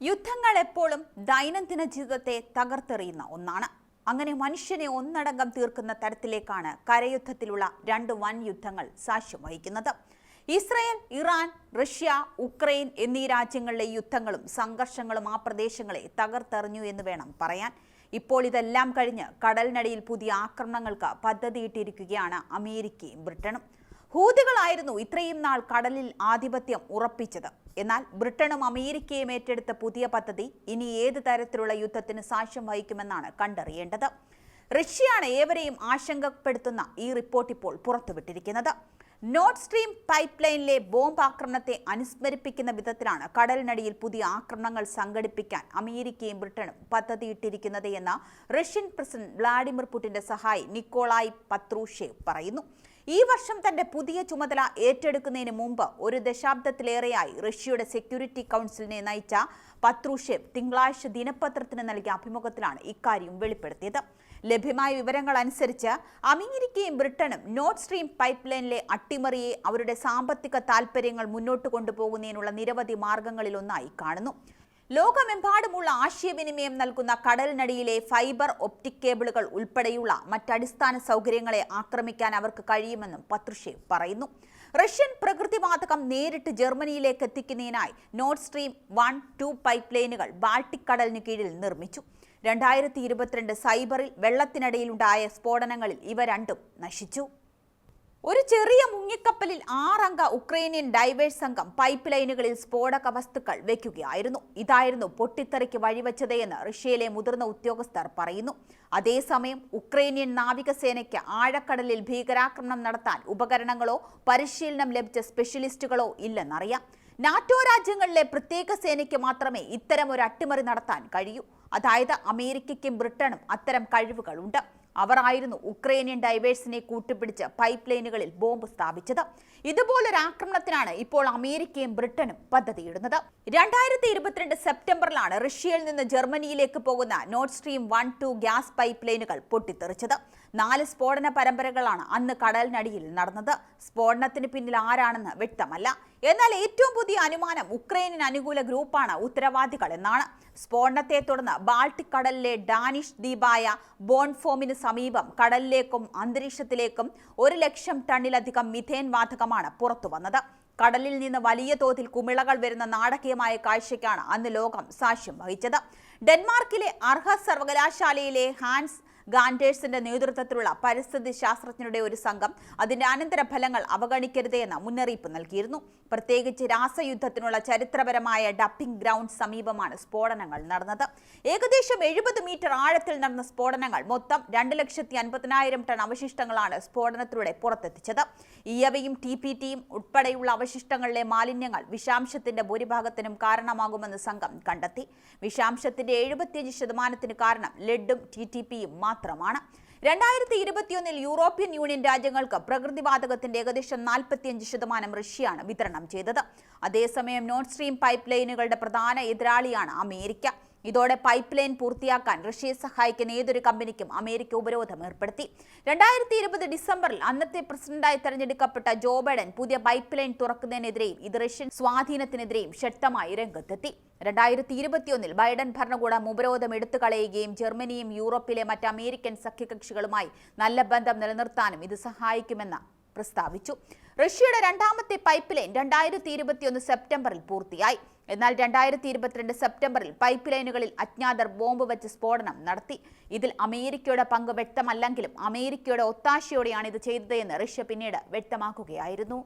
യുദ്ധങ്ങൾ എപ്പോഴും ദൈനംദിന ജീവിതത്തെ തകർത്തെറിയുന്ന ഒന്നാണ്. അങ്ങനെ മനുഷ്യനെ ഒന്നടങ്കം തീർക്കുന്ന തരത്തിലേക്കാണ് കരയുദ്ധത്തിലുള്ള രണ്ട് വൻ യുദ്ധങ്ങൾ സാക്ഷ്യം വഹിക്കുന്നത്. ഇസ്രയേൽ ഇറാൻ റഷ്യ ഉക്രൈൻ എന്നീ രാജ്യങ്ങളിലെ യുദ്ധങ്ങളും സംഘർഷങ്ങളും ആ പ്രദേശങ്ങളെ തകർത്തെറിഞ്ഞു എന്ന് വേണം പറയാൻ. ഇപ്പോൾ ഇതെല്ലാം കഴിഞ്ഞ് കടലിനടിയിൽ പുതിയ ആക്രമണങ്ങൾക്ക് പദ്ധതിയിട്ടിരിക്കുകയാണ് അമേരിക്കയും ബ്രിട്ടനും. ഹൂതികളായിരുന്നു ഇത്രയും നാൾ കടലിൽ ആധിപത്യം ഉറപ്പിച്ചത്. എന്നാൽ ബ്രിട്ടനും അമേരിക്കയും ഏറ്റെടുത്ത പുതിയ പദ്ധതി ഇനി ഏത് തരത്തിലുള്ള യുദ്ധത്തിന് സാക്ഷ്യം വഹിക്കുമെന്നാണ് കണ്ടറിയേണ്ടത്. റഷ്യയാണ് ഏവരെയും ആശങ്കപ്പെടുത്തുന്ന ഈ റിപ്പോർട്ട് ഇപ്പോൾ പുറത്തുവിട്ടിരിക്കുന്നത്. നോർഡ് സ്ട്രീം പൈപ്പ് ലൈനിലെ ബോംബ് ആക്രമണത്തെ അനുസ്മരിപ്പിക്കുന്ന വിധത്തിലാണ് കടലിനടിയിൽ പുതിയ ആക്രമണങ്ങൾ സംഘടിപ്പിക്കാൻ അമേരിക്കയും ബ്രിട്ടനും പദ്ധതിയിട്ടിരിക്കുന്നത് എന്ന് റഷ്യൻ പ്രസിഡന്റ് വ്ളാഡിമിർ പുടിന്റെ സഹായി നിക്കോളായി പത്രൂഷേവ് പറയുന്നു. ഈ വർഷം തന്റെ പുതിയ ചുമതല ഏറ്റെടുക്കുന്നതിന് മുമ്പ് ഒരു ദശാബ്ദത്തിലേറെയായി റഷ്യയുടെ സെക്യൂരിറ്റി കൗൺസിലിനെ നയിച്ച പത്രൂഷേവ് തിങ്കളാഴ്ച ദിനപത്രത്തിന് നൽകിയ അഭിമുഖത്തിലാണ് ഇക്കാര്യം വെളിപ്പെടുത്തിയത്. ലഭ്യമായ വിവരങ്ങൾ അനുസരിച്ച് അമേരിക്കയും ബ്രിട്ടനും നോർത്ത് സ്ട്രീം പൈപ്പ് ലൈനിലെ അട്ടിമറിയെ അവരുടെ സാമ്പത്തിക താൽപ്പര്യങ്ങൾ മുന്നോട്ട് കൊണ്ടുപോകുന്നതിനുള്ള നിരവധി മാർഗങ്ങളിലൊന്നായി കാണുന്നു. ലോകമെമ്പാടുമുള്ള ആശയവിനിമയം നൽകുന്ന കടലിനടിയിലെ ഫൈബർ ഒപ്റ്റിക് കേബിളുകൾ ഉൾപ്പെടെയുള്ള മറ്റടിസ്ഥാന സൗകര്യങ്ങളെ ആക്രമിക്കാൻ അവർക്ക് കഴിയുമെന്നും പത്രുഷേവ് പറയുന്നു. റഷ്യൻ പ്രകൃതിവാതകം നേരിട്ട് ജർമ്മനിയിലേക്ക് എത്തിക്കുന്നതിനായി Nord Stream one two pipe ലൈനുകൾ ബാൾട്ടിക് കടലിന് കീഴിൽ നിർമ്മിച്ചു. രണ്ടായിരത്തി ഇരുപത്തിരണ്ട് സൈബറിൽ വെള്ളത്തിനടിയിലുണ്ടായ സ്ഫോടനങ്ങളിൽ ഇവ രണ്ടും നശിച്ചു. ഒരു ചെറിയ മുങ്ങിക്കപ്പലിൽ ആറംഗ ഉക്രൈനിയൻ ഡൈവേഴ്സ് സംഘം പൈപ്പ് ലൈനുകളിൽ സ്ഫോടക വസ്തുക്കൾ വെക്കുകയായിരുന്നു. ഇതായിരുന്നു പൊട്ടിത്തെറിക്ക് വഴിവെച്ചതെന്ന് റഷ്യയിലെ മുതിർന്ന ഉദ്യോഗസ്ഥർ പറയുന്നു. അതേസമയം ഉക്രൈനിയൻ നാവികസേനയ്ക്ക് ആഴക്കടലിൽ ഭീകരാക്രമണം നടത്താൻ ഉപകരണങ്ങളോ പരിശീലനം ലഭിച്ച സ്പെഷ്യലിസ്റ്റുകളോ ഇല്ലെന്നറിയാം. നാറ്റോ രാജ്യങ്ങളിലെ പ്രത്യേക സേനയ്ക്ക് മാത്രമേ ഇത്തരം ഒരു അട്ടിമറി നടത്താൻ കഴിയൂ. അതായത് അമേരിക്കയ്ക്കും ബ്രിട്ടനും അത്തരം കഴിവുകളുണ്ട്. അവർ ആയിരുന്നു ഉക്രൈനിയൻ ഡൈവേഴ്സിനെ കൂട്ടുപിടിച്ച് പൈപ്പ് ലൈനുകളിൽ ബോംബ് സ്ഥാപിച്ചത്. ഇതുപോലൊരു ആക്രമണത്തിനാണ് ഇപ്പോൾ അമേരിക്കയും ബ്രിട്ടനും പദ്ധതിയിടുന്നത്. രണ്ടായിരത്തി ഇരുപത്തിരണ്ട് സെപ്റ്റംബറിലാണ് റഷ്യയിൽ നിന്ന് ജർമ്മനിയിലേക്ക് പോകുന്ന Nord Stream one two gas pipe ലൈനുകൾ പൊട്ടിത്തെറിച്ചത്. നാല് സ്ഫോടന പരമ്പരകളാണ് അന്ന് കടലിനടിയിൽ നടന്നത്. സ്ഫോടനത്തിന് പിന്നിൽ ആരാണെന്ന് വ്യക്തമല്ല. എന്നാൽ ഏറ്റവും പുതിയ അനുമാനം ഉക്രൈനിന് അനുകൂല ഗ്രൂപ്പാണ് ഉത്തരവാദികൾ എന്നാണ്. സ്ഫോടനത്തെ തുടർന്ന് ബാൾട്ടിക് കടലിലെ ഡാനിഷ് ദ്വീപായ ബോൺഫോമിന് സമീപം കടലിലേക്കും അന്തരീക്ഷത്തിലേക്കും ഒരു ലക്ഷം ടണ്ണിലധികം മിഥേൻ വാതകമാണ് പുറത്തു വന്നത്. കടലിൽ നിന്ന് വലിയ തോതിൽ കുമിളകൾ വരുന്ന നാടകീയമായ കാഴ്ചയ്ക്കാണ് അന്ന് ലോകം സാക്ഷ്യം വഹിച്ചത്. ഡെൻമാർക്കിലെ അർഹ സർവകലാശാലയിലെ ഹാൻസ് ഗാൻഡേഴ്സിന്റെ നേതൃത്വത്തിലുള്ള പരിസ്ഥിതി ശാസ്ത്രജ്ഞരുടെ ഒരു സംഘം അതിന്റെ അനന്തരഫലങ്ങൾ അവഗണിക്കരുതേ എന്ന മുന്നറിയിപ്പ് നൽകിയിരുന്നു. പ്രത്യേകിച്ച് രാസയുദ്ധത്തിനുള്ള ചരിത്രപരമായ ഡപ്പിംഗ് ഗ്രൗണ്ട് സമീപമാണ് സ്ഫോടനങ്ങൾ നടന്നത്. ഏകദേശം എഴുപത് മീറ്റർ ആഴത്തിൽ നടന്ന സ്ഫോടനങ്ങൾ മൊത്തം രണ്ട് ലക്ഷത്തി അൻപതിനായിരം ടൺ അവശിഷ്ടങ്ങളാണ് സ്ഫോടനത്തിലൂടെ പുറത്തെത്തിച്ചത്. ഇയവയും ടി പി ടിയും ഉൾപ്പെടെയുള്ള അവശിഷ്ടങ്ങളിലെ മാലിന്യങ്ങൾ വിഷാംശത്തിന്റെ ഭൂരിഭാഗത്തിനും കാരണമാകുമെന്ന് സംഘം കണ്ടെത്തി. വിഷാംശത്തിന്റെ എഴുപത്തിയഞ്ച് ശതമാനത്തിന് കാരണം ലെഡും ടി ടി പിയും മാത്രമാണ്. രണ്ടായിരത്തി ഇരുപത്തിയൊന്നിൽ യൂറോപ്യൻ യൂണിയൻ രാജ്യങ്ങൾക്ക് പ്രകൃതിവാതകത്തിന്റെ ഏകദേശം നാൽപ്പത്തിയഞ്ച് ശതമാനം റഷ്യയാണ് വിതരണം ചെയ്തത്. അതേസമയം നോൺ സ്ട്രീം പൈപ്പ് ലൈനുകളുടെ പ്രധാന എതിരാളിയാണ് അമേരിക്ക. ഇതോടെ പൈപ്പ് ലൈൻ പൂർത്തിയാക്കാൻ റഷ്യയെ സഹായിക്കുന്ന ഏതൊരു കമ്പനിക്കും അമേരിക്ക ഉപരോധം ഏർപ്പെടുത്തി. രണ്ടായിരത്തി ഇരുപത് ഡിസംബറിൽ അന്നത്തെ പ്രസിഡന്റായി തെരഞ്ഞെടുക്കപ്പെട്ട ജോ ബൈഡൻ പുതിയ പൈപ്പ് ലൈൻ തുറക്കുന്നതിനെതിരെയും ഇത് റഷ്യൻ സ്വാധീനത്തിനെതിരെയും ശക്തമായി രംഗത്തെത്തി. രണ്ടായിരത്തി ഇരുപത്തിയൊന്നിൽ ബൈഡൻ ഭരണകൂടം ഉപരോധം എടുത്തു കളയുകയും ജർമ്മനിയും യൂറോപ്പിലെ മറ്റ് അമേരിക്കൻ സഖ്യകക്ഷികളുമായി നല്ല ബന്ധം നിലനിർത്താനും ഇത് സഹായിക്കുമെന്ന് പ്രസ്താവിച്ചു. റഷ്യയുടെ രണ്ടാമത്തെ പൈപ്പ് ലൈൻ രണ്ടായിരത്തി ഇരുപത്തിയൊന്ന് സെപ്റ്റംബറിൽ പൂർത്തിയായി. എന്നാൽ രണ്ടായിരത്തി ഇരുപത്തിരണ്ട് സെപ്റ്റംബറിൽ പൈപ്പ് ലൈനുകളിൽ അജ്ഞാതർ ബോംബ് വെച്ച് സ്ഫോടനം നടത്തി. ഇതിൽ അമേരിക്കയുടെ പങ്ക് വ്യക്തമല്ലെങ്കിലും അമേരിക്കയുടെ ഒത്താശയോടെയാണ് ഇത് ചെയ്തതെന്ന് റഷ്യ പിന്നീട് വ്യക്തമാക്കുകയായിരുന്നു.